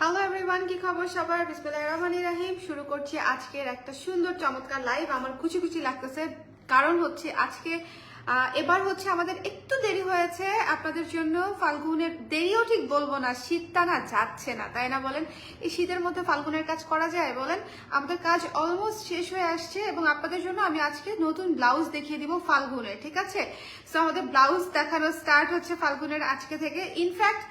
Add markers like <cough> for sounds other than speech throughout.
Hello everyone কি খবর সবার? বিসমিল্লাহির রহমানির রহিম। শুরু করছি আজকের একটা সুন্দর চমৎকার লাইভ আমার খুশি খুশি লাগতেছে। কারণ হচ্ছে আজকে এবার হচ্ছে আমাদের একটু দেরি হয়েছে। আপনাদের জন্য ফাল্গুনের দেরিও ঠিক বলব না শীতটা না যাচ্ছে না, তাই না বলেন? এই শীতের মধ্যে ফাল্গুনের কাজ করা যায় বলেন? আমাদের কাজ অলমোস্ট শেষ হয়ে আসছে এবং আপনাদের জন্য আমি আজকে নতুন ব্লাউজ দেখিয়ে দিব ফাল্গুনের, ঠিক আছে? সো আমাদের ব্লাউজ দেখানো স্টার্ট হচ্ছে ফাল্গুনের আজকে থেকে। ইনফ্যাক্ট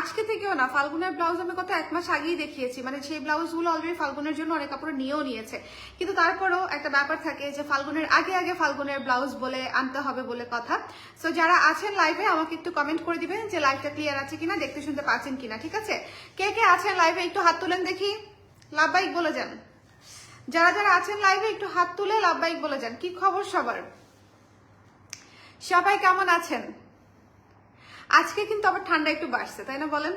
আজকে থেকেও না, ফাল্গুনের ব্লাউজ আমি কত এক মাস আগেই দেখিয়েছি। মানে সেই ব্লাউজগুলো অলরেডি ফাল্গুনের জন্য অনেক কাপড় নিয়েও নিয়েছে। কিন্তু তারপরেও একটা ব্যাপার থাকে যে ফাল্গুনের আগে আগে ফাল্গুনের ব্লাউজ বলে আনতে হবে। বলে কথা। সো যারা আছেন লাইভে আমাকে একটু কমেন্ট করে দিবেন যে লাইভটা ক্লিয়ার আছে কিনা, দেখতে শুনতে পাচ্ছেন কিনা, ঠিক আছে? কে কে আছেন লাইভে একটু হাত তুলেন দেখি। লাভবাইক বলে যান। যারা যারা আছেন লাইভে একটু হাত তুলে লাভবাইক বলে যান। কি খবর সবার? সবাই কেমন আছেন? আজকে কিন্তু আবার ঠান্ডা একটু বাড়ছে, তাই না বলেন?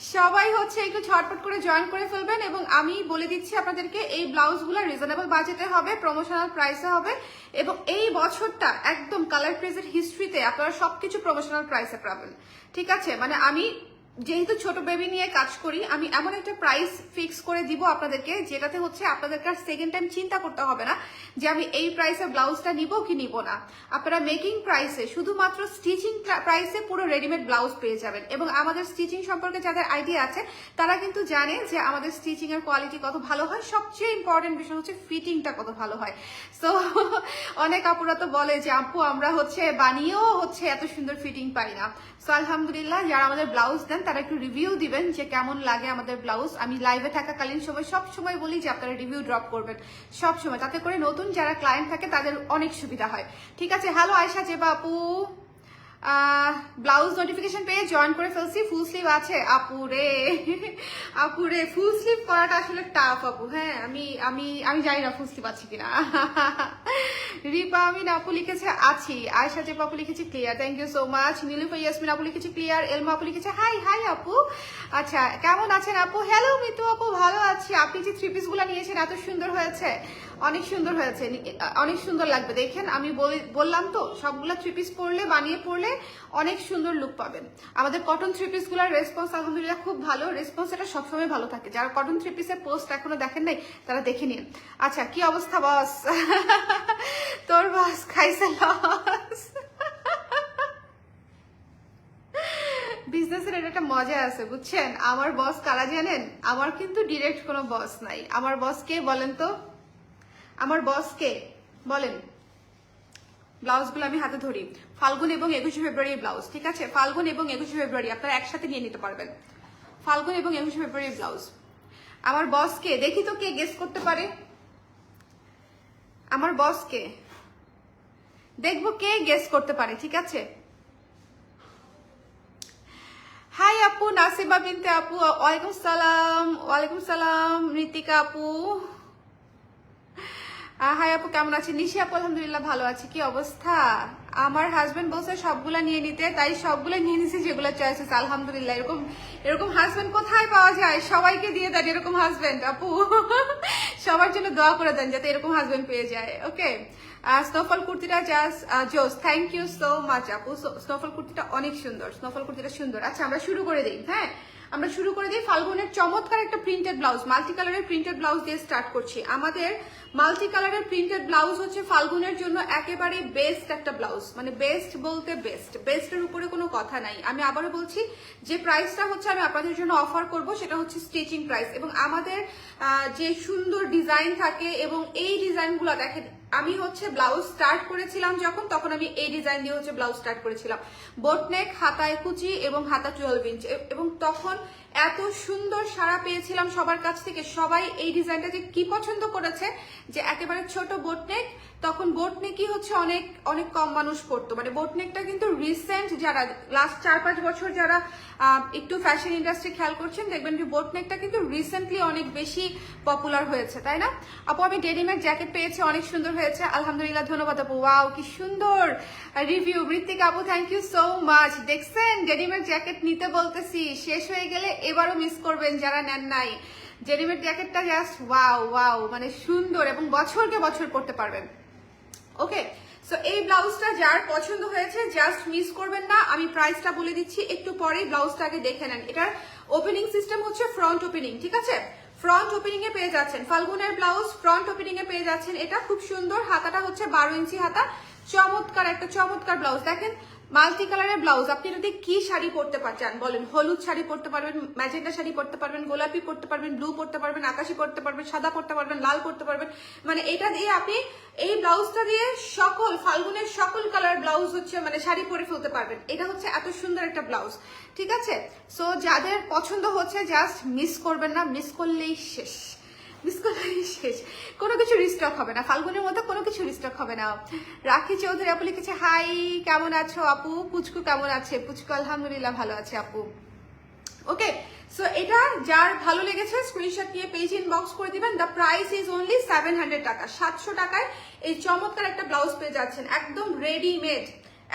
সবাই হচ্ছে একটু ছটপট করে জয়েন করে ফেলবেন এবং আমি বলে দিচ্ছি আপনাদেরকে এই ব্লাউজগুলো রিজনেবল বাজেটে হবে প্রমোশনাল প্রাইসে হবে এবং এই বছরটা একদম কালার প্রেজের হিস্ট্রিতে আপনারা সবকিছু প্রমোশনাল প্রাইসে পাবেন। ঠিক আছে? মানে আমি যেহেতু ছোট বেবি নিয়ে কাজ করি, আমি এমন একটা প্রাইস ফিক্স করে দিব আপনাদেরকে, যেটাতে হচ্ছে আপনাদেরকে আর সেকেন্ড টাইম চিন্তা করতে হবে না যে আমি এই প্রাইসে ব্লাউজটা নিব কি নিব না। আপনারা মেকিং প্রাইসে শুধুমাত্র স্টিচিং প্রাইসে পুরো রেডিমেড ব্লাউজ পেয়ে যাবেন এবং আমাদের স্টিচিং সম্পর্কে যাদের আইডিয়া আছে, তারা কিন্তু জানে যে আমাদের স্টিচিং এর কোয়ালিটি কত ভালো হয়। সবচেয়ে ইম্পর্টেন্ট বিষয় হচ্ছে ফিটিংটা কত ভালো হয়। সো অনেক আপুরা তো বলে যে, আপু, আমরা হচ্ছে বানিয়েও হচ্ছে এত সুন্দর ফিটিং পাই না। সো আলহামদুলিল্লাহ যারা আমাদের ব্লাউজ দেন, তারা একটু রিভিউ দিবেন যে কেমন লাগে আমাদের ব্লাউজ আমি লাইভে থাকাকালীন সময় সব সময় বলি যে আপনারা রিভিউ ড্রপ করবেন, সব সময়। তাতে করে নতুন যারা ক্লায়েন্ট থাকে, তাদের অনেক সুবিধা হয়। ঠিক আছে হ্যালো আয়সা জেবা আপু ব্লাউজ নোটিফিকেশন পেয়ে জয়েন করে ফেলছি ফুল স্লিভ আছে। আপু রে আপু রে ফুল স্লিভ করাটা আসলে টাফ আপু। হ্যাঁ আমি আমি আমি জানি না ফুল স্লিভ আছে কিনা। রিপা আমিন আপু লিখেছে, আছি। আয়সা চেপা আপু লিখেছে clear thank you so much Nilufa, Yasmin, আপু লিখেছে ক্লিয়ার এলমা, আপু লিখেছে হাই হাই আপু। আচ্ছা কেমন আছেন আপু? হ্যালো মিতু আপু, ভালো আছি। আপনি যে থ্রি পিসগুলা নিয়েছেন, এত সুন্দর হয়েছে। অনেক সুন্দর হয়েছে। অনেক সুন্দর লাগবে। দেখেন, আমি বলি- বললাম তো, সবগুলো থ্রি পিস পরলে, বানিয়ে পরলে, অনেক সুন্দর লুক পাবেন। আমাদের কটন থ্রি পিসগুলার রেসপন্স আলহামদুলিল্লাহ, খুব ভালো। রেসপন্স এটা সবসময় ভালো থাকে। যারা কটন থ্রি পিসের পোস্ট এখনও দেখেন নাই, তারা দেখে নিন। আচ্ছা কি অবস্থা বস <laughs> তোর বস খাইছে লস বিজনেসের এটা একটা মজা আছে, বুঝছেন? আমার বস কারা জানেন? আমার কিন্তু ডিরেক্ট কোনো বস নাই। আমার বস কে বলেন তো? আমার বস কে? বলেন। ব্লাউজগুলো আমি হাতে ধরি। ফাল্গুন এবং একুশে ফেব্রুয়ারি ব্লাউজ ঠিক আছে? ফাল্গুন এবং একুশে ফেব্রুয়ারি আপনারা একসাথে নিয়ে নিতে পারবেন। ফাল্গুন এবং একুশে ফেব্রুয়ারি ব্লাউজ আমার বস কে? দেখি তো কে গেস করতে পারে। আমার বস কে দেখব কে গেস করতে পারে, ঠিক আছে? হাই আপু নাসিবা বিনতে আপু, ওয়ালাইকুম সালাম ওয়ালাইকুম সালাম ঋতিকা আপু। হাই আপু, কেমন আছেন? নিশি আপু, আলহামদুলিল্লাহ ভালো আছি, কি অবস্থা? আমার হাজবেন্ড বলছে সবগুলা নিয়ে নিতে, তাই সবগুলো নিয়ে নিছি যেগুলো চয়েস আলহামদুলিল্লাহ। এরকম এরকম হাজবেন্ড কোথায় পাওয়া যায়? সবাইকে দিয়ে দেন এরকম হাজবেন্ড আপু। সবার জন্য দোয়া করে দেন যাতে এরকম হাজবেন্ড পেয়ে যায় ওকে স্নোফল কুর্তিটা জাস্ট জোস থ্যাংক ইউ সো মাচ আপু। স্নোফল কুর্তিটা অনেক সুন্দর স্নোফল কুর্তিটা সুন্দর। আচ্ছা আমরা শুরু করে দিই হ্যাঁ? আমরা শুরু করে দিই ফাল্গুনের চমৎকার একটা প্রিন্টেড ব্লাউজ মাল্টি কালারের প্রিন্টেড ব্লাউজ দিয়ে স্টার্ট করছি। আমাদের মাল্টি কালারের প্রিন্টেড ব্লাউজ হচ্ছে ফাল্গুনের জন্য একেবারে বেস্ট একটা ব্লাউজ মানে বেস্ট বলতে বেস্ট বেস্টের উপরে কোনো কথা নাই। আমি আবারও বলছি, যে প্রাইসটা হচ্ছে আমি আপনাদের জন্য অফার করব, সেটা হচ্ছে স্টিচিং প্রাইস এবং আমাদের যে সুন্দর ডিজাইন থাকে এবং এই ডিজাইনগুলো দেখেন আমি হচ্ছে ব্লাউজ স্টার্ট করেছিলাম যখন, তখন আমি এই ডিজাইন দিয়ে হচ্ছে ব্লাউজ স্টার্ট করেছিলাম। বোটনেক হাতায় কুচি এবং হাতা টুয়েলভ ইঞ্চ এবং তখন এত সুন্দর সাড়া পেয়েছিলাম সবার কাছ থেকে। সবাই এই ডিজাইনটা যে কি পছন্দ করেছে, যে একেবারে ছোট বোটনেক তখন বোটনেকই হচ্ছে অনেক অনেক কম মানুষ করতো মানে বোটনেকটা কিন্তু রিসেন্ট যারা লাস্ট চার পাঁচ বছর যারা একটু ফ্যাশন ইন্ডাস্ট্রি খেয়াল করছেন, দেখবেন যে বোটনেকটা কিন্তু রিসেন্টলি অনেক বেশি পপুলার হয়েছে, তাই না? আপু, আমি ডেনিমের জ্যাকেট পেয়েছি, অনেক সুন্দর হয়েছে। আলহামদুলিল্লাহ, ধন্যবাদ আপু। ওয়াও কি সুন্দর রিভিউ মৃত্তিকা আপু থ্যাংক ইউ সো মাচ দেখছেন ডেনিমের জ্যাকেট নিতে বলতেছি, শেষ হয়ে গেলে এবারও মিস করবেন যারা নেন নাই। ডেনিমের জ্যাকেটটা জাস্ট ওয়াও ওয়াও মানে সুন্দর এবং বছরকে বছর পড়তে পারবেন। ওকে সো এই ব্লাউজটা যার পছন্দ হয়েছে জাস্ট মিস করবেন না। আমি প্রাইসটা বলে দিচ্ছি, একটু পরেই ব্লাউজটা আগে দেখে নেন। এটার ওপেনিং সিস্টেম হচ্ছে ফ্রন্ট ওপেনিং ঠিক আছে? ফ্রন্ট ওপেনিং এ পেয়ে যাচ্ছেন। ফাল্গুনের ব্লাউজ ফ্রন্ট ওপেনিং এ পেয়ে যাচ্ছেন। এটা খুব সুন্দর, হাতাটা হচ্ছে বারো ইঞ্চি হাতা। চমৎকার, একটা চমৎকার ব্লাউজ। দেখেন মাল্টি কালারের ব্লাউজ। আপনি যদি কি শাড়ি পরতে পারছেন বলেন, হলুদ শাড়ি পরতে পারবেন, ম্যাজেন্টা শাড়ি পরতে পারবেন, গোলাপি পরতে পারবেন, ব্লু পরতে পারবেন, আকাশি পরতে পারবেন, সাদা পরতে পারবেন, লাল পরতে পারবেন। মানে এটা দিয়ে আপনি এই ব্লাউজটা দিয়ে সকল, ফাল্গুনের সকল কালার ব্লাউজ হচ্ছে মানে শাড়ি পরে ফেলতে পারবেন। এটা হচ্ছে এত সুন্দর একটা ব্লাউজ। ঠিক আছে? সো যাদের পছন্দ হচ্ছে জাস্ট মিস করবেন না মিস করলেই শেষ। শেষ কোনো কিছু রিস্টক হবে না। ফাল্গুনের মধ্যে কোনো কিছু রিস্টক হবে না। রাখি চৌধুরী আপু লিখেছে হাই কেমন আছো আপু? পুচকু কেমন আছে? পুচকু, আলহামদুলিল্লাহ ভালো আছে আপু। ওকে সো এটা যার ভালো লেগেছে স্ক্রিনশট নিয়ে পেজ ইনবক্স করে দিবেন। The price is only seven hundred টাকা। সাতশো টাকায় এই চমৎকার একটা ব্লাউজ পেয়ে যাচ্ছেন। একদম রেডিমেড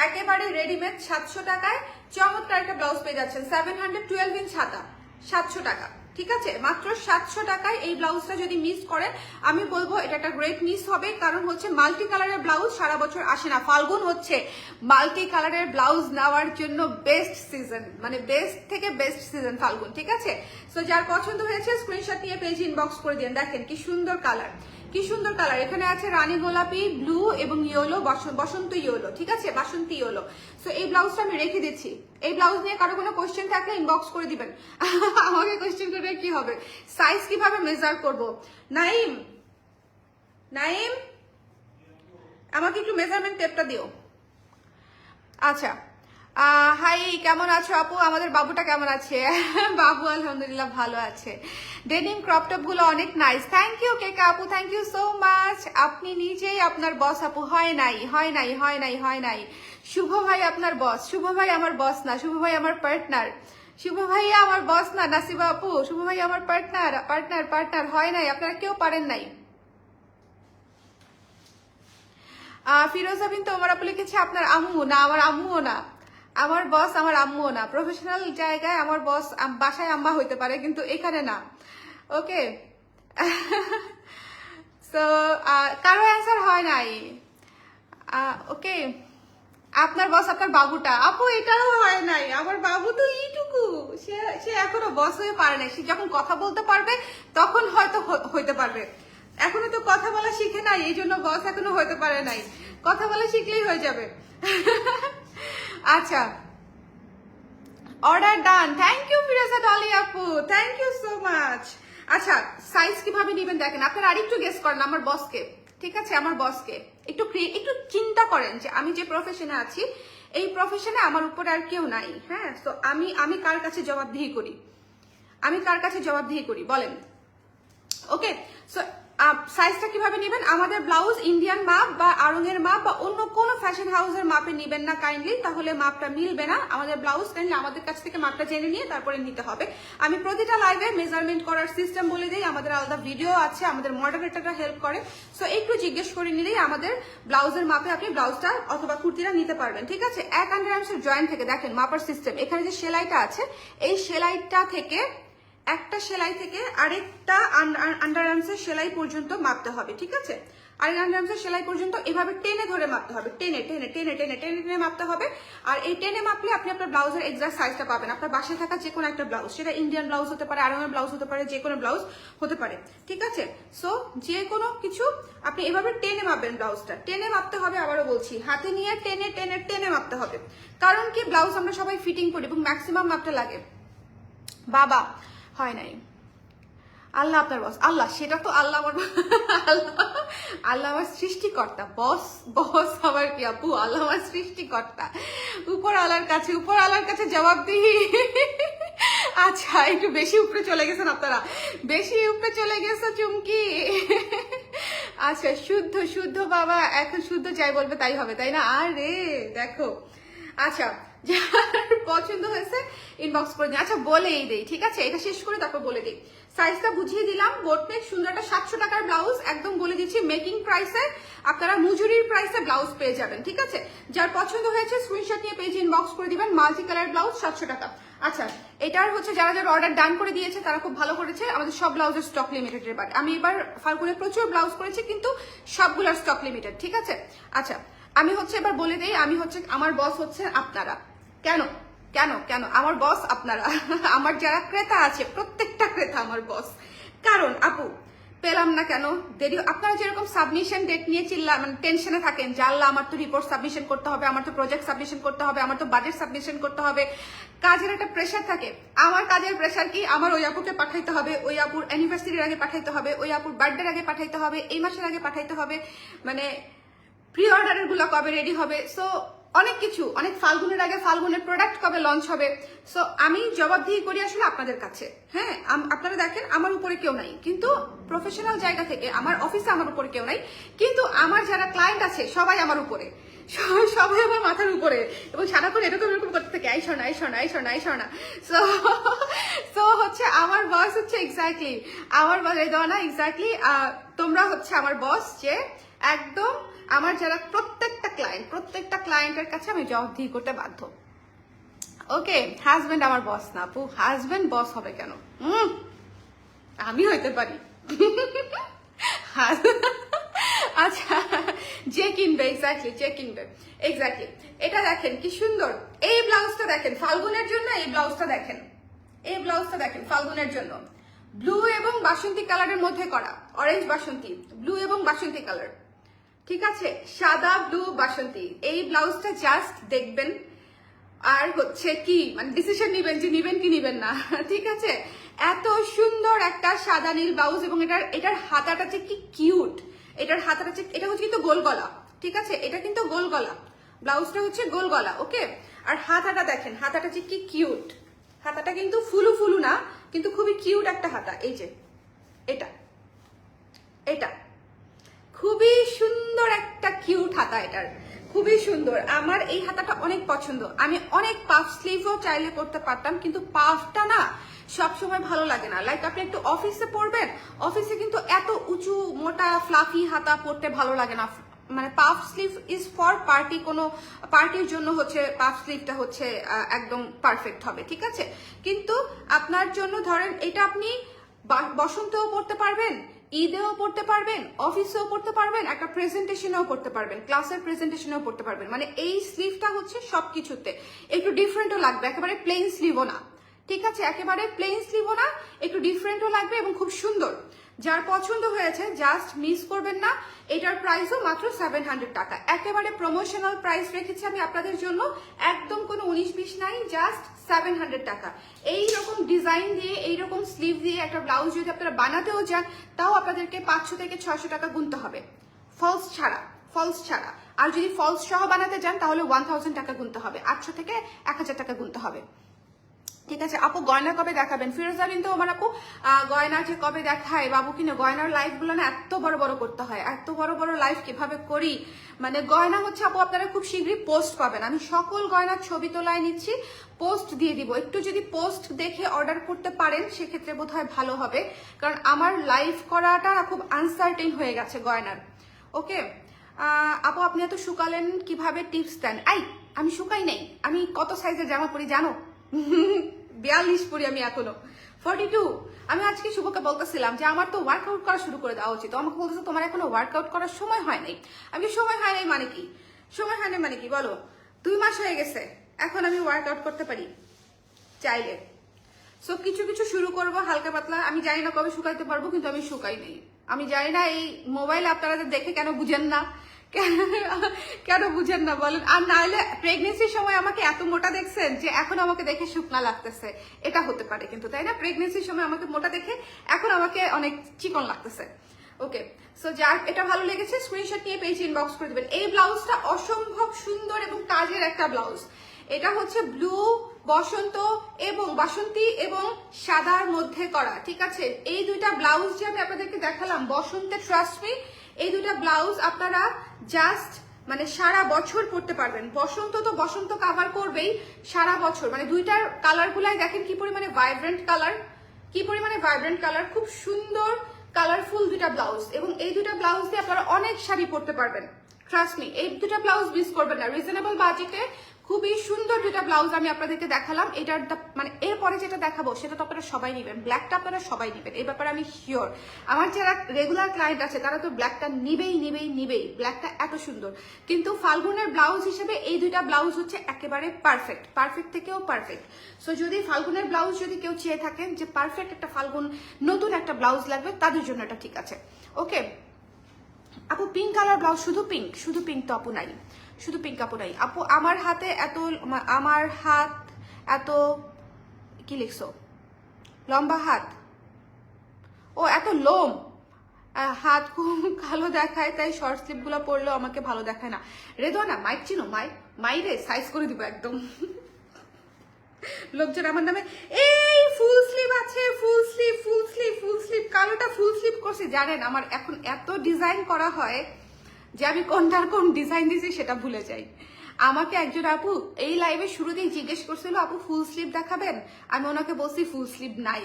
একেবারে রেডিমেড সাতশো টাকায় চমৎকার একটা ব্লাউজ পেয়ে যাচ্ছেন। সেভেন হান্ড্রেড টুয়েলভ ইঞ্চ হাতা, সাতশো টাকা। ঠিক আছে? মাত্র সাতশো টাকায় এই ব্লাউজটা যদি মিস করেন, আমি বলব এটা একটা গ্রেট মিস হবে। কারণ হচ্ছে মাল্টি কালারের ব্লাউজ সারা বছর আসে না। ফাল্গুন হচ্ছে মাল্টি কালারের ব্লাউজ নেওয়ার জন্য বেস্ট সিজন মানে বেস্ট থেকে বেস্ট সিজন ফাল্গুন, ঠিক আছে? তো যার পছন্দ হয়েছে স্ক্রিনশট নিয়ে পেজ ইনবক্স করে দিন। দেখেন কি সুন্দর কালার কি সুন্দর কালার? এখানে আছে রানী গোলাপি ব্লু এবং ইয়েলো বসন্ত ইয়েলো ঠিক আছে? বাসন্তী ইয়েলো সো এই ব্লাউজটা আমি রেখে দিচ্ছি। এই ব্লাউজ নিয়ে কারও কোনো কোয়েশ্চেন থাকলে ইনবক্স করে দিবেন। <laughs> আমাকে কোয়েশ্চেন করবে কি হবে? সাইজ কীভাবে মেজার করব? নাইম! নাইম! আমাকে একটু মেজারমেন্ট টেপটা দিও। আচ্ছা। হাই কেমন আছো আপু? আমাদের বাবুটা কেমন আছে? <laughs> বাবু আলহামদুলিল্লাহ ভালো আছে। ডেনিম ক্রপটপগুলো অনেক নাইস থ্যাংক ইউ কেকা আপু থ্যাংক ইউ সো মাচ আপনি নিজেই আপনার বস আপু, হয় নাই হয় নাই হয় নাই হয় নাই। শুভ ভাই আপনার বস শুভ ভাই আমার বস না, শুভ ভাই আমার পার্টনার শুভ ভাইয়া আমার বস না, নাসিবা আপু। শুভ ভাই আমার পার্টনার পার্টনার পার্টনার হয় নাই। আপনারা কেউ পারেন নাই। ফিরোজা বিন তোমার আপু লিখেছে আপনার আম্মু। না, আমার আম্মুও না। আমার বস আমার আম্মুও না। প্রফেশনাল জায়গায় আমার বস বাসায় আম্মা হইতে পারে, কিন্তু এখানে না। ওকে সো <laughs> কারও অ্যান্সার হয় নাই। ওকে আপনার বস আপনার বাবুটা। আপু, এটাও হয় নাই। আমার বাবু তো এইটুকু। সে সে এখনও বস হয়ে পারে নাই। সে যখন কথা বলতে পারবে, তখন হয়তো হইতে পারবে। এখনও তো কথা বলা শিখে নাই, এই জন্য বস এখনও হইতে পারে নাই। কথা বলা শিখলেই হয়ে যাবে। <laughs> আচ্ছা। Order done thank you Firoza Dolly আপু। থ্যাংক ইউ সো মাচ আচ্ছা সাইজ কীভাবে নেবেন দেখেন, আপনারা আরেকটু গেস করেন আমার বসকে ঠিক আছে? আমার বসকে একটু একটু চিন্তা করেন যে আমি যে প্রফেশনে আছি, এই প্রফেশনে আমার উপরে আর কেউ নাই হ্যাঁ? তো আমি আমি কার কাছে জবাবদিহি করি? আমি কার কাছে জবাবদিহি করি? বলেন। ওকে সো সাইজটা কীভাবে নেবেন? আমাদের ব্লাউজ ইন্ডিয়ান মাপ বা আরঙের মাপ বা অন্য কোনো ফ্যাশন হাউসের মাপে নেবেন না কাইন্ডলি তাহলে মাপটা মিলবে না। আমাদের ব্লাউজ কাইন্ডলি আমাদের কাছ থেকে মাপটা জেনে নিয়ে তারপরে নিতে হবে। আমি প্রতিটা লাইভে মেজারমেন্ট করার সিস্টেম বলে দিই, আমাদের আলাদা ভিডিও আছে, আমাদের মডারেটররা হেল্প করে। সো একটু জিজ্ঞেস করে নিলেই আমাদের ব্লাউজের মাপে আপনি ব্লাউজটা অথবা কুর্তিটা নিতে পারবেন, ঠিক আছে? এক আন্ডার জয়েন্ট থেকে, দেখেন মাপার সিস্টেম এখানে যে সেলাইটা আছে, এই সেলাইটা থেকে একটা সেলাই থেকে আরেকটা আন্ডার সেলাই পর্যন্ত মাপতে হবে, ঠিক আছে? আরেক আন্ডার সেলাই পর্যন্ত এভাবে টেনে ধরে মাপতে হবে, টেনে টেনে টেনে টেনে টেনে টেনে মাপতে হবে। আর এই টেনে মাপলে আপনি আপনার ব্লাউজের এক্সাক্ট সাইজটা পাবেন। আপনার বাসায় থাকা যে কোনো একটা ব্লাউজ সেটা ইন্ডিয়ান ব্লাউজ হতে পারে আরঙের ব্লাউজ হতে পারে, যে কোনো ব্লাউজ হতে পারে, ঠিক আছে? সো যে কোনো কিছু আপনি এভাবে টেনে মাপবেন ব্লাউজটা টেনে মাপতে হবে, আবারও বলছি, হাতে নিয়ে টেনে টেনে টেনে মাপতে হবে। কারণ কি ব্লাউজ আমরা সবাই ফিটিং করি এবং ম্যাক্সিমাম মাপটা লাগে। বাবা হয় নাই। আল্লাহ আপনার বস আল্লাহ, সেটা তো আল্লাহ আমার আল্লাহ আমার সৃষ্টিকর্তা। বস বস আমার কি আপু? আল্লাহ আমার সৃষ্টিকর্তা। উপর আলার কাছে, উপর আলার কাছে জবাব দিই আচ্ছা একটু বেশি উপরে চলে গেছেন আপনারা। বেশি উপরে চলে গেছে চুমকি। আচ্ছা শুদ্ধ শুদ্ধ বাবা, এখন শুদ্ধ যাই বলবে তাই হবে, তাই না? আরে, দেখো। আচ্ছা যার পছন্দ হয়েছে ইনবক্স করে দিন। আচ্ছা বলেই দেই, ঠিক আছে? এটা শেষ করে তারপর বলে দিই। সাইজটা বুঝিয়ে দিলাম বোটনেক সুন্দর একটা সাতশো টাকার ব্লাউজ একদম বলে দিচ্ছি মেকিং প্রাইসে আপনারা মজুরির প্রাইসে ব্লাউজ পেয়ে যাবেন, ঠিক আছে? যার পছন্দ হয়েছে স্ক্রিনশট নিয়ে পেজ ইনবক্স করে দিবেন মাল্টি কালার ব্লাউজ সাতশো টাকা। আচ্ছা এটার হচ্ছে যারা যারা অর্ডার ডান করে দিয়েছে, তারা খুব ভালো করেছে, আমাদের সব ব্লাউজের স্টক লিমিটেড বাট আমি এবার ফাল্গুনে প্রচুর ব্লাউজ করেছি, কিন্তু সবগুলোর স্টক লিমিটেড ঠিক আছে? আচ্ছা আমি হচ্ছে এবার বলে দিই, আমি হচ্ছে, আমার বস হচ্ছে আপনারা। কেন? কেন? কেন? আমার বস আপনারা। <laughs> আমার যারা ক্রেতা আছে, প্রত্যেকটা ক্রেতা আমার বস কারণ, আপু, পেলাম না কেন? দেরি আপনারা যেরকম সাবমিশন ডেট নিয়ে চিল্লা মানে টেনশনে থাকেন আল্লাহ, আমার তো রিপোর্ট সাবমিশন করতে হবে, আমার তো প্রজেক্ট সাবমিশন করতে হবে, আমার তো বাজেট সাবমিশন করতে হবে। কাজের একটা প্রেশার থাকে। আমার কাজের প্রেশার কি? আমার ওই আপুকে পাঠাইতে হবে, ওই আপুর অ্যানিভার্সারির আগে পাঠাইতে হবে, ওই আপুর বার্থডের আগে পাঠাইতে হবে, এই মাসের আগে পাঠাইতে হবে। মানে প্রি অর্ডারেরগুলো কবে রেডি হবে? সো অনেক কিছু, অনেক ফাল্গুনের আগে ফাল্গুনের প্রোডাক্ট কবে লঞ্চ হবে? সো আমি জবাবদিহি করি আসলে আপনাদের কাছে। হ্যাঁ আপনারা দেখেন, আমার উপরে কেউ নাই। কিন্তু প্রফেশনাল জায়গা থেকে, আমার অফিসে আমার উপরে কেউ নাই। কিন্তু আমার যারা ক্লায়েন্ট আছে, সবাই আমার উপরে। সবাই আমার মাথার উপরে। এবং সারাক্ষণ এরকম এরকম করতে থাকে, এই শোনা এই শোনা এই শোনা এই শোনা সো সো হচ্ছে আমার বস হচ্ছে এক্স্যাক্টলি আমার এই দেওয়া না এক্স্যাক্টলি তোমরা হচ্ছে আমার বস যে একদম আমার যারা প্রত্যেকটা ক্লায়েন্ট প্রত্যেকটা ক্লায়েন্টের কাছে আমি জবাবদিহি করতে বাধ্য। ওকে হাজবেন্ড আমার বস না, আপু। হাজবেন্ড বস হবে কেন? হুম, আমি হইতে পারি। আচ্ছা যে কিনবে এক্স্যাক্টলি যে কিনবে। এক্স্যাক্টলি এটা দেখেন কি সুন্দর। এই ব্লাউজটা দেখেন, ফাল্গুনের জন্য এই ব্লাউজটা দেখেন। এই ব্লাউজটা দেখেন, ফাল্গুনের জন্য। ব্লু এবং বাসন্তী কালারের মধ্যে করা অরেঞ্জ বাসন্তী ব্লু এবং বাসন্তী কালার ঠিক আছে, সাদা ব্লু বাসন্তী। এই ব্লাউজটা জাস্ট দেখবেন আর হচ্ছে কি মানে ডিসিশন নিবেন যে নিবেন কি নিবেন না। <laughs> ঠিক আছে? এত সুন্দর একটা সাদা নীল ব্লাউজ এবং এটার এটার হাতাটা যে কি কিউট এটার হাতাটা যে, এটা হচ্ছে কিন্তু গোল গলা। ঠিক আছে? এটা কিন্তু গোল গলা। ব্লাউজটা হচ্ছে গোল গলা, ওকে? আর হাতাটা দেখেন, হাতাটা যে কি কিউট হাতাটা কিন্তু ফুলু ফুলু না, কিন্তু খুবই কিউট একটা হাতা। এই যে, এটা এটা। খুবই সুন্দর একটা কিউট হাতা এটার। খুবই সুন্দর। আমার এই হাতাটা অনেক পছন্দ। আমি অনেক পাফ স্লিভও চাইলে করতে পারতাম, কিন্তু পাফটা না সবসময় ভালো লাগে না। লাইক আপনি একটু অফিসে পড়বেন অফিসে কিন্তু এত উঁচু, মোটা ফ্লাফি হাতা পরতে ভালো লাগে না। মানে puff sleeve is for party কোনো পার্টির জন্য হচ্ছে পাফ স্লিভটা হচ্ছে একদম পারফেক্ট হবে, ঠিক আছে? কিন্তু আপনার জন্য ধরেন এটা আপনি বসন্তেও পড়তে পারবেন ঈদেও পড়তে পারবেন, অফিসেও পড়তে পারবেন, একটা প্রেজেন্টেশনেও পড়তে পারবেন ক্লাসের প্রেজেন্টেশনেও পড়তে পারবেন। মানে এই স্লিভটা হচ্ছে সব কিছুতে একটু ডিফারেন্টও লাগবে, একেবারে প্লেন স্লিভও না। ঠিক আছে? একেবারে প্লেন স্লিভও না, একটু ডিফারেন্টও লাগবে এবং খুব সুন্দর। যার পছন্দ হয়েছে জাস্ট মিস করবেন না। এটার প্রাইসও মাত্র সেভেন হান্ড্রেড টাকা। একেবারে প্রমোশনাল প্রাইস রেখেছি আমি আপনাদের জন্য। একদম কোনো উনিশ বিশ নাই জাস্ট সেভেন হান্ড্রেড টাকা। এই রকম ডিজাইন দিয়ে, এই রকম স্লিভ দিয়ে একটা ব্লাউজ যদি আপনারা বানাতেও যান তাও আপনাদেরকে পাঁচশো থেকে ছশো টাকা গুনতে হবে। ফলস ছাড়া ফলস ছাড়া। আর যদি ফলস সহ বানাতে যান তাহলে ওয়ান থাউজেন্ড টাকা গুনতে হবে। আটশো থেকে এক হাজার টাকা গুনতে হবে। ঠিক আছে? আপু, গয়না কবে দেখাবেন? ফিরোজা বিন্দু আমার আপু গয়না যে কবে দেখায়, বাবু কিনে গয়নার লাইফগুলো না এত বড় বড় করতে হয়, এত বড় বড় লাইফ কীভাবে করি? মানে গয়না হচ্ছে, আপু, আপনারা খুব শীঘ্রই পোস্ট পাবেন। আমি সকল গয়নার ছবি তোলায় নিচ্ছি পোস্ট দিয়ে দিব। একটু যদি পোস্ট দেখে অর্ডার করতে পারেন, সেক্ষেত্রে বোধ হয় ভালো হবে, কারণ আমার লাইভ করাটা খুব আনসার্টেন হয়ে গেছে গয়নার। ওকে আপু, আপনি এত শুকালেন, কীভাবে টিপস দেন? আই, আমি শুকাই নাই। আমি কত সাইজের জামা পরি, জানো? বিয়াল্লিশ পড়ি আমি এখনও। ফর্টি টু আমি আজকে শুভকে বলতেছিলাম যে আমার তো ওয়ার্কআউট করা শুরু করে দেওয়া উচিত। আমাকে বলতেছে, তোমার এখনও ওয়ার্কআউট করার সময় হয় নাই? আমি সময় হয় নাই মানে কি? সময় হয় নাই মানে কি? বলো। দুই মাস হয়ে গেছে। এখন আমি ওয়ার্কআউট করতে পারি চাইলে। সো কিছু কিছু শুরু করব হালকা পাতলা। আমি জানি না কবে শুকাইতে পারব, কিন্তু আমি শুকাই নেই। আমি জানি না এই মোবাইল আপনারা দেখে কেন বুঝেন না। <laughs> কেন- বুঝেন না বলেন? আর নাহলে প্রেগনেন্সির সময় আমাকে এত মোটা দেখছেন যে এখন আমাকে দেখে শুকনা লাগতেছে। এটা হতে পারে কিন্তু, তাই না? প্রেগনেন্সির সময় আমাকে মোটা দেখে এখন আমাকে অনেক চিকন লাগতেছে। ওকে সো যার এটা ভালো লেগেছে। স্ক্রিনশট নিয়ে পেজ ইনবক্স করে দেবেন। এই ব্লাউজটা অসম্ভব সুন্দর এবং কাজের একটা ব্লাউজ এটা হচ্ছে ব্লু বসন্ত এবং বাসন্তী এবং সাদার মধ্যে করা, ঠিক আছে? এই দুইটা ব্লাউজ যে আমি আপনাদেরকে দেখালাম বসন্তের ট্রাস্ট মি এই দুইটা ব্লাউজ আপনারা জাস্ট মানে সারা বছর পরতে পারবেন। বসন্ত তো বসন্ত কাভার করবেই সারা বছর। মানে দুইটার কালার গুলাই দেখেন কি পরিমাণে ভাইব্রেন্ট কালার কি পরিমাণে ভাইব্রেন্ট কালার খুব সুন্দর কালারফুল দুইটা ব্লাউজ এবং এই দুইটা ব্লাউজ দিয়ে আপনারা অনেক শাড়ি পরতে পারবেন। ট্রাস্ট মি এই দুটা ব্লাউজ মিস করবেন না। রিজনেবল বাজেটে খুবই সুন্দর দুটা ব্লাউজ আমি আপনাদেরকে দেখালাম। এটার মানে এরপরে যেটা দেখাবো, সেটা তো আপনারা সবাই নেবেন। ব্ল্যাকটা আপনারা সবাই নেবেন। এই ব্যাপারে আমি শিওর আমার যারা রেগুলার ক্লায়েন্ট আছে, তারা তো ব্ল্যাকটা নিবেই নিবেই নিবেই। ব্ল্যাকটা এত সুন্দর। কিন্তু ফাল্গুনের ব্লাউজ হিসেবে এই দুইটা ব্লাউজ হচ্ছে একেবারে পারফেক্ট পারফেক্ট থেকেও পারফেক্ট সো যদি ফাল্গুনের ব্লাউজ যদি কেউ চেয়ে থাকেন যে পারফেক্ট একটা ফাল্গুন নতুন একটা ব্লাউজ লাগবে, তাদের জন্য এটা ঠিক আছে। ওকে আপু পিঙ্ক কালার ব্লাউজ শুধু পিঙ্ক শুধু পিঙ্ক তো আপু নাই। শুধু পিঙ্ক আপু নাই। আপু, আমার হাতে এত আমার হাত এত, কি লিখছো? লম্বা হাত? ও, এত লোম। হাত খুব কালো দেখায়, তাই শর্ট স্লিপগুলো পরলেও আমাকে ভালো দেখায় না। রেদোয়ানা, মাইক চিনো? মাই, মাইরে সাইজ করে দিব একদম। লোকজন আমার নামে, এই ফুল স্লিভ আছে full sleeve full sleeve full sleeve কালোটা ফুল স্লিভ করছি, জানেন, আমার এখন এত ডিজাইন করা হয় যে আমি কোনটার কোন ডিজাইন দিয়েছি সেটা ভুলে যাই। আমাকে একজন আপু এই লাইভে শুরুতেই জিজ্ঞেস করছিল, আপু ফুল স্লিভ দেখাবেন? আমি ওনাকে বলছি ফুল স্লিভ নাই।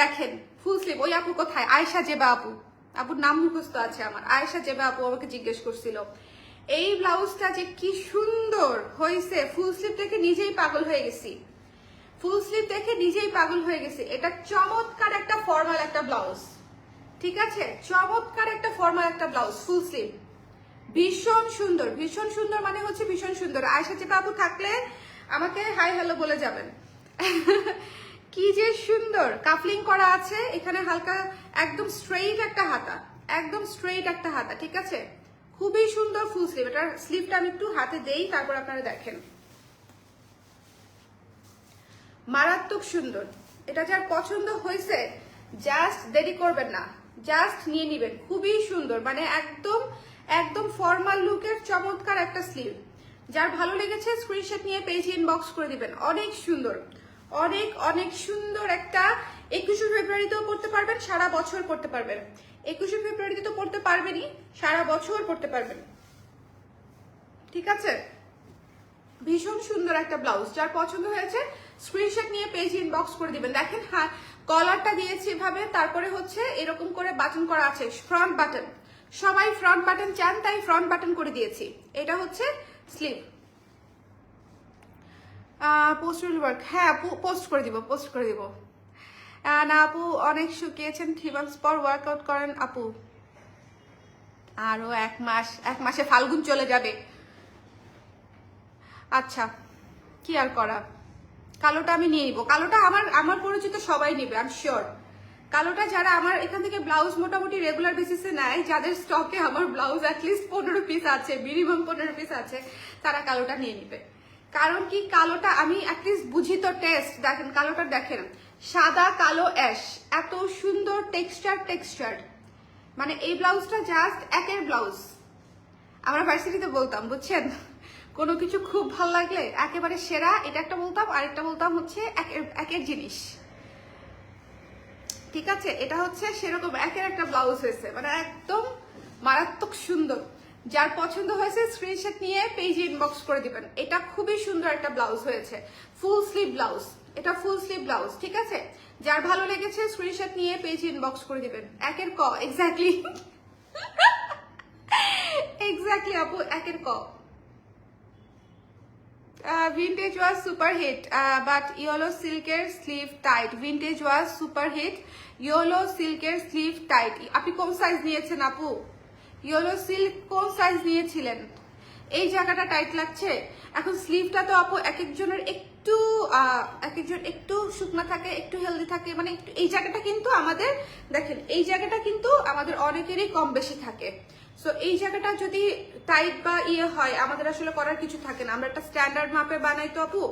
দেখেন ফুল স্লিভ ওই আপু কোথায়? আয়সা জেবা আপু। আপুর নাম মুখস্থ আছে আমার। আয়সা জেবা আপু আমাকে জিজ্ঞেস করছিল, এই ব্লাউজটা যে কি সুন্দর হয়েছে ফুল স্লিভ দেখে নিজেই পাগল হয়ে গেছি। ফুল স্লিভ দেখে নিজেই পাগল হয়ে গেছি। এটা চমৎকার একটা ফর্মাল একটা ব্লাউজ ঠিক আছে? চমৎকার একটা ফর্মাল একটা ব্লাউজ ফুল স্লিভ ভীষণ সুন্দর ভীষণ সুন্দর মানে হচ্ছে ভীষণ সুন্দর। আয়সা চেপা আপু থাকলে আমাকে হাই হ্যালো বলে যাবেন। কি যে সুন্দর, কাফলিং করা আছে, এখানে হালকা একদম স্ট্রেইট একটা হাতা, একদম স্ট্রেইট একটা হাতা, ঠিক আছে? খুবই সুন্দর ফুল স্লিভ এটার স্লিভটা আমি একটু হাতে দেই, তারপর আপনারা দেখেন। মারাত্মক সুন্দর। এটা যার পছন্দ হয়েছে জাস্ট দেরি করবেন না জাস্ট নিয়ে নিবেন, খুবই সুন্দর মানে একদম একদম ফর্মাল লুকের চমৎকার একটা স্লিভ যার ভালো লেগেছে স্ক্রিনশট নিয়ে পেজ ইনবক্স করে দিবেন। অনেক সুন্দর। অনেক অনেক সুন্দর একটা একুশে ফেব্রুয়ারিতেও পড়তে পারবেন, সারা বছর পড়তে পারবেন। একুশে ফেব্রুয়ারিতে তো পড়তে পারবেনই, সারা বছর পড়তে পারবেন। ঠিক আছে? ভীষণ সুন্দর একটা ব্লাউজ যার পছন্দ হয়েছে স্ক্রিনশট নিয়ে পেজ ইনবক্স করে দিবেন। দেখেন হ্যাঁ কলারটা দিয়েছি এভাবে, তারপরে হচ্ছে এরকম করে বাটন করা আছে ফ্রন্ট বাটন সবাই ফ্রন্ট বাটন চান, তাই ফ্রন্ট বাটন করে দিয়েছি। এটা হচ্ছে স্লিভ পোস্টাল ওয়ার্ক হ্যাঁ আপু পোস্ট করে দিব পোস্ট করে দিব। না, আপু, অনেক শুকিয়েছেন থ্রি মান্থস পর ওয়ার্কআউট করেন, আপু। আরও এক মাস, এক মাসে ফাল্গুন চলে যাবে। আচ্ছা কি আর করা? কালোটা আমি নিয়ে নিবো। কালোটা আমার আমার পরিচিত সবাই নেবে আই শিওর কালোটা যারা আমার এখান থেকে ব্লাউজ মোটামুটি রেগুলার বেসিসে নেয়, যাদের স্টকে আমার ব্লাউজ অ্যাটলিস্ট পনেরো পিস আছে মিনিমাম পনেরো পিস আছে, তারা কালোটা নিয়ে নিবে। কারণ কি কালোটা আমি অ্যাটলিস্ট বুঝি তো টেস্ট দেখেন কালোটা দেখেন, সাদা, কালো অ্যাশ এত সুন্দর টেক্সচার টেক্সচার মানে এই ব্লাউজটা জাস্ট একের ব্লাউজ আমরা ভার্সিটিতে বলতাম, বুঝছেন? কোনো কিছু খুব ভালো লাগলে একেবারে সেরা, এটা একটা বলতাম, আরেকটা বলতাম হচ্ছে একের একের জিনিস। ঠিক আছে? এটা হচ্ছে সেরকম একের একটা ব্লাউজ হয়েছে। মানে একদম মারাত্মক সুন্দর। যার পছন্দ হয়েছে স্ক্রিনশট নিয়ে পেজ ইনবক্স করে দিবেন। এটা খুবই সুন্দর একটা ব্লাউজ হয়েছে। ফুল স্লিভ ব্লাউজ এটা ফুল স্লিভ ব্লাউজ ঠিক আছে? যার ভালো লেগেছে স্ক্রিনশট নিয়ে পেজ ইনবক্স করে দিবেন। একের ক এক্স্যাক্টলি এক্স্যাক্টলি <laughs> আপু, একের ক। Vintage was super hit but yellow সিল্কের sleeve tight vintage was super hit yellow সিল্কের স্লিভ টাইট আপনি কোন সাইজ নিয়েছেন আপু? ইয়েলো সিল্ক কোন সাইজ নিয়েছিলেন? এই জায়গাটা টাইট লাগছে? এখন স্লিভটা তো আপু এক একজনের একটু এক একজন একটু শুকনা থাকে, একটু হেলদি থাকে। মানে একটু, এই জায়গাটা কিন্তু আমাদের, দেখেন, এই জায়গাটা কিন্তু আমাদের অনেকেরই কম বেশি থাকে। সো এই জায়গাটা যদি টাইট বা ইয়ে হয়, আমাদের আসলে করার কিছু থাকে না। আমরা একটা স্ট্যান্ডার্ড মাপে বানাই তো আপু।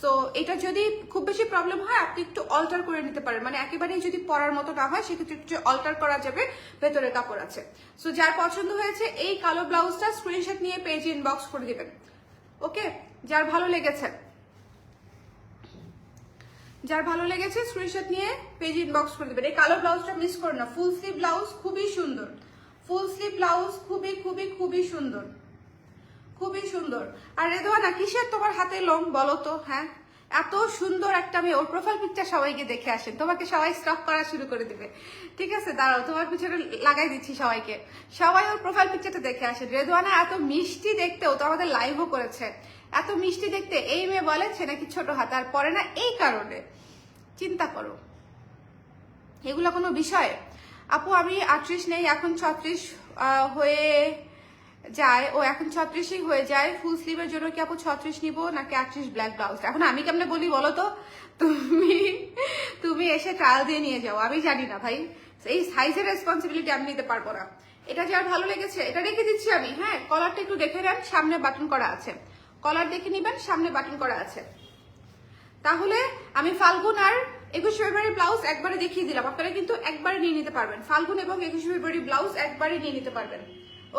সো এটা যদি খুব বেশি প্রবলেম হয়, আপনি একটু অল্টার করে নিতে পারেন। মানে একেবারেই যদি পরার মতো না হয়, সেক্ষেত্রে একটু অল্টার করা যাবে, ভেতরে কাপড় আছে। সো যার পছন্দ হয়েছে, এই কালো ব্লাউজটা স্ক্রিনশট নিয়ে পেজ ইনবক্স করে দিবেন। ওকে যার ভালো লেগেছে। যার ভালো লেগেছে স্ক্রিনশট নিয়ে পেজ ইনবক্স করে দিবেন। এই কালো ব্লাউজটা মিস করো না। ফুল স্লিভ ব্লাউজ খুবই সুন্দর। ফুল স্লিভ ব্লাউজ খুবই খুবই খুবই সুন্দর। খুবই সুন্দর। আর রেদোয়ানা, কিসের তোমার হাতে লোম বলো তো হ্যাঁ? এত সুন্দর একটা মেয়ে, ওর প্রোফাইল পিকচার সবাইকে দেখে আসেন। তোমাকে সবাই স্টক করা শুরু করে দিবে। ঠিক আছে, দাঁড়াও, তোমার পিছনে লাগাই দিচ্ছি সবাইকে। সবাই ওর প্রোফাইল পিকচারটা দেখে আসেন। রেদোয়ানা এত মিষ্টি দেখতে ও তো আমাদের লাইভও করেছে। এত মিষ্টি দেখতে এই মেয়ে বলে সে নাকি ছোট হাত, আর পরে না এই কারণে। চিন্তা করো। এগুলো কোনো বিষয়? আপু, আমি আটত্রিশ নেই, এখন ছত্রিশ হয়ে যায়। ও এখন ছত্রিশই হয়ে যায়। ফুল স্লিভের জন্য কি আপু ছত্রিশ নিবো নাকি আটত্রিশ ব্ল্যাক ব্লাউজ এখন আমি কেমনে বলি বলো তো? তুমি তুমি এসে ট্রায়াল দিয়ে নিয়ে যাও। আমি জানি না ভাই। এই সাইজের রেসপন্সিবিলিটি আমি নিতে পারব না। এটা যার ভালো লেগেছে, এটা রেখে দিচ্ছি আমি। হ্যাঁ কলারটা একটু দেখে নেন, সামনে বাটন করা আছে। কলার দেখে নিবেন, সামনে বাটন করা আছে। তাহলে আমি ফাল্গুন আর একুশ ফেব্রুয়ারি ব্লাউজ একবারে দেখিয়ে দিলাম। আপনারা কিন্তু একবারে নিয়ে নিতে পারবেন। ফাল্গুন এবং একুশ ফেব্রুয়ারি ব্লাউজ একবারে নিয়ে নিতে পারবেন।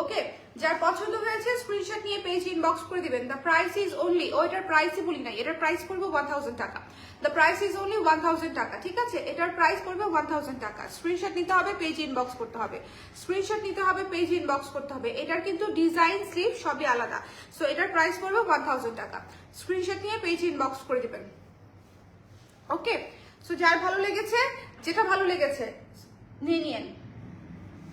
ওকে? যার পছন্দ হয়েছে স্ক্রিনশট নিয়ে পেজ ইনবক্স করে দিবেন। দ্য প্রাইস ইজ অনলি ও এটার প্রাইসই বলি নাই। এটার প্রাইস পড়বে ওয়ান থাউজেন্ড টাকা। The price is only one thousand টাকা, ঠিক আছে? এটার প্রাইস পড়বে ওয়ান থাউজেন্ড টাকা। স্ক্রিনশট নিতে হবে পেজ ইনবক্স করতে হবে। স্ক্রিনশট নিতে হবে পেজ ইনবক্স করতে হবে। এটার কিন্তু ডিজাইন স্লিপ সবই আলাদা। সো এটার প্রাইস পড়বে ওয়ান থাউজেন্ড টাকা। স্ক্রিনশট নিয়ে পেজ ইনবক্স করে দিবেন। ওকে? সো যার ভালো লেগেছে, যেটা ভালো লেগেছে, নিয়ে নিয়েন।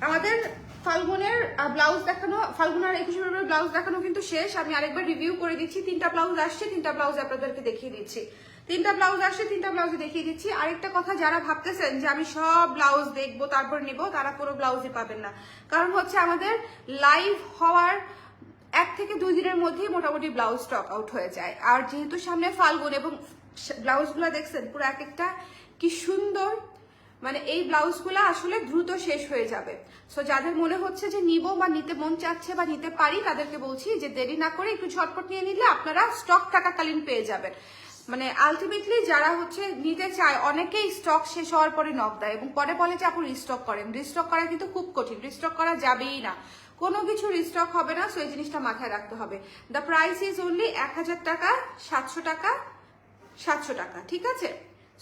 আমাদের ফাল্গুনের ব্লাউজ দেখানো ফাল্গুন আর একুশে ফেব্রুয়ারি ব্লাউজ দেখানো কিন্তু শেষ। আমি আরেকবার রিভিউ করে দিচ্ছি। তিনটা ব্লাউজ আসছে, তিনটা ব্লাউজ আপনাদেরকে দেখিয়ে দিচ্ছি। তিনটা ব্লাউজ আসছে, তিনটা ব্লাউজে দেখিয়ে দিচ্ছি। আরেকটা কথা, যারা ভাবতেছেন যে আমি সব ব্লাউজ দেখব, তারপর নিব, তারা পুরো ব্লাউজই পাবেন না। কারণ হচ্ছে আমাদের লাইভ হওয়ার এক থেকে দুই দিনের মধ্যেই মোটামুটি ব্লাউজ স্টক আউট হয়ে যায়। আর যেহেতু সামনে ফাল্গুন এবং ব্লাউজগুলো দেখছেন? পুরো এক একটা। কি সুন্দর। মানে এই ব্লাউজগুলো আসলে দ্রুত শেষ হয়ে যাবে। সো যাদের মনে হচ্ছে যে নিব বা নিতে মন চাচ্ছে বা নিতে পারি, তাদেরকে বলছি যে দেরি না করে একটু ঝটপট নিয়ে নিলে আপনারা স্টক থাকাকালীন পেয়ে যাবেন। মানে আলটিমেটলি যারা হচ্ছে নিতে চায়, অনেকেই স্টক শেষ হওয়ার পরে নক দেয় এবং পরে বলে যে আপনি রিস্টক করেন। রিস্টক করা কিন্তু খুব কঠিন। রিস্টক করা যাবেই না। কোনো কিছু রিস্টক হবে না সো এই জিনিসটা মাথায় রাখতে হবে। দ্য প্রাইস ইজ অনলি এক হাজার টাকা, সাতশো টাকা সাতশো টাকা, ঠিক আছে?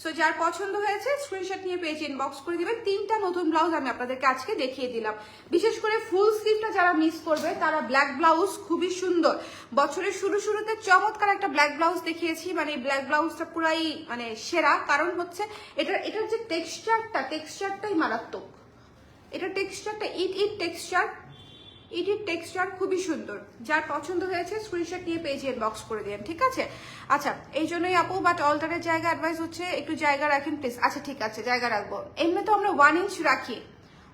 সো যার পছন্দ হয়েছে স্ক্রিনশট নিয়ে পেজ ইনবক্স করে দিবেন। তিনটা নতুন ব্লাউজ আমি আপনাদেরকে আজকে দেখিয়ে দিলাম। বিশেষ করে ফুল স্লিভটা যারা মিস করবে, তারা ব্ল্যাক ব্লাউজ খুবই সুন্দর। বছরের শুরু শুরুতে চমৎকার একটা ব্ল্যাক ব্লাউজ দেখিয়েছি। মানে ব্ল্যাক ব্লাউজটা পুরাই মানে সেরা। কারণ হচ্ছে, এটার এটার যে টেক্সচারটা টেক্সচারটাই মারাত্মক। এটা টেক্সচারটা ইট ইট টেক্সচার ইটির টেক্সচার খুবই সুন্দর। যার পছন্দ হয়েছে স্ক্রিনশট নিয়ে পেজে বক্স করে দিন, ঠিক আছে? আচ্ছা এই জন্যই আপু বাট অল্টারের জায়গা অ্যাডভাইস হচ্ছে একটু জায়গা রাখেন প্লিজ আচ্ছা ঠিক আছে, জায়গা রাখব। এমনি তো আমরা ওয়ান ইঞ্চ রাখি।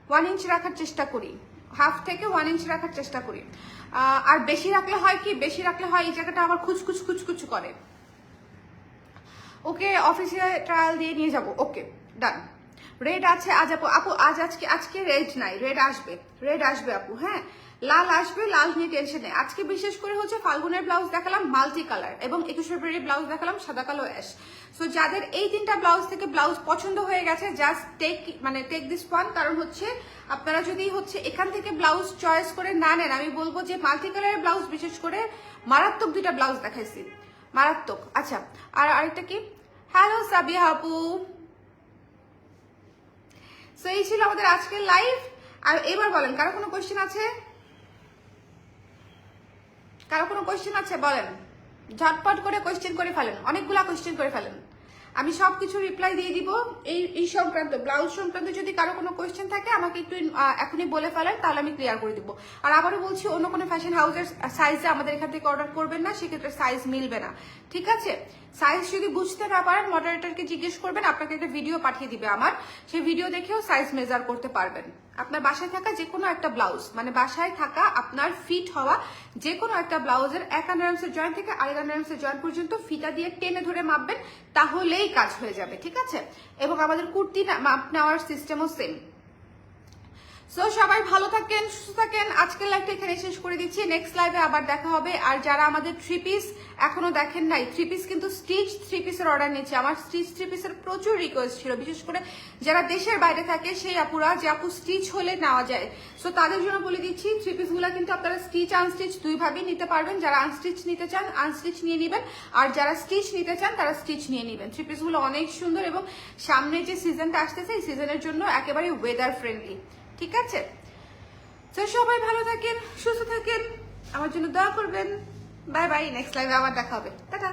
ওয়ান ইঞ্চ রাখার চেষ্টা করি। হাফ থেকে ওয়ান ইঞ্চ রাখার চেষ্টা করি। আর বেশি রাখলে হয় কি? বেশি রাখলে হয়, এই জায়গাটা আবার খুচখুচ খুচখুচ করে। ওকে অফিসে ট্রায়াল দিয়ে নিয়ে যাব। ওকে ডান রেড আছে, আজ আপু আপু, আজ আজকে আজকে রেড নাই রেড আসবে রেড আসবে আপু হ্যাঁ? লাল আসবে, লাল নিয়ে টেনশন নেই। আজকে বিশেষ করে হচ্ছে ফাল্গুনের ব্লাউজ দেখালাম মাল্টি কালার এবং একুশ ফেব্রুয়ারি ব্লাউজ দেখালাম সাদা কালো অ্যাশ সো যাদের এই তিনটা ব্লাউজ থেকে ব্লাউজ পছন্দ হয়ে গেছে জাস্ট টেক মানে টেক দিস ওয়ান কারণ হচ্ছে আপনারা যদি হচ্ছে এখান থেকে ব্লাউজ চয়েস করে না নেন, আমি বলব যে মাল্টি কালারের ব্লাউজ বিশেষ করে মারাত্মক দুইটা ব্লাউজ দেখাইছি। মারাত্মক আচ্ছা আর আরেকটা কি? হ্যালো সাবিয়া আপু সো এই ছিল আমাদের আজকের লাইভ আর এবার বলেন, কারও কোনো কোয়েশ্চেন আছে? কারও কোনো কোয়েশ্চেন আছে? বলেন। ঝটপট করে কোয়েশ্চেন করে ফেলেন। অনেকগুলা কোয়েশ্চেন করে ফেলেন। আমি সব কিছু রিপ্লাই দিয়ে দিব। এই এই সংক্রান্ত ব্লাউজ সংক্রান্ত যদি কারও কোনো কোয়েশ্চেন থাকে, আমাকে একটু এখনই বলে ফেলেন, তাহলে আমি ক্লিয়ার করে দিব। আর আবারও বলছি, অন্য কোনো ফ্যাশন হাউসের সাইজে আমাদের এখান থেকে অর্ডার করবেন না, সেক্ষেত্রে সাইজ মিলবে না। ঠিক আছে? সাইজ যদি বুঝতে না পারেন মডারেটরকে জিজ্ঞেস করবেন, আপনাকে একটা ভিডিও পাঠিয়ে দিবে আমার। সেই ভিডিও দেখেও সাইজ মেজার করতে পারবেন। আপনার বাসায় থাকা যে কোনো একটা ব্লাউজ মানে বাসায় থাকা আপনার ফিট হওয়া যে কোনো একটা ব্লাউজের এক আন্ডারামসের জয়েন্ট থেকে আরেক আন্ডারামসের জয়েন্ট পর্যন্ত ফিতা দিয়ে টেনে ধরে মাপবেন, তাহলেই কাজ হয়ে যাবে, ঠিক আছে? এবং আমাদের কুর্তি মাপ নেওয়ার সিস্টেমও সেম সো সবাই ভালো থাকেন, সুস্থ থাকেন। আজকের লাইভটা এখানে শেষ করে দিচ্ছি। নেক্সট লাইভে আবার দেখা হবে। আর যারা আমাদের থ্রি পিস এখনও দেখেন নাই থ্রি পিস কিন্তু স্টিচ থ্রি পিসের অর্ডার নিচ্ছে। আমার স্টিচ থ্রি পিসের প্রচুর রিকোয়েস্ট ছিল, বিশেষ করে যারা দেশের বাইরে থাকে, সেই আপুরা, যে আপু স্টিচ হলে নেওয়া যায়। সো তাদের জন্য বলে দিচ্ছি থ্রি পিসগুলো কিন্তু আপনারা স্টিচ আনস্টিচ দুইভাবেই নিতে পারবেন। যারা আনস্টিচ নিতে চান আনস্টিচ নিয়ে নেবেন। আর যারা স্টিচ নিতে চান, তারা স্টিচ নিয়ে নেবেন। থ্রি পিসগুলো অনেক সুন্দর এবং সামনে যে সিজনটা আসতেছে, এই সিজনের জন্য একেবারে ওয়েদার ফ্রেন্ডলি ঠিক আছে? তো সবাই ভালো থাকেন, সুস্থ থাকেন। আমার জন্য দোয়া করবেন। বাই বাই নেক্সট লাইভে আবার দেখা হবে। টাটা।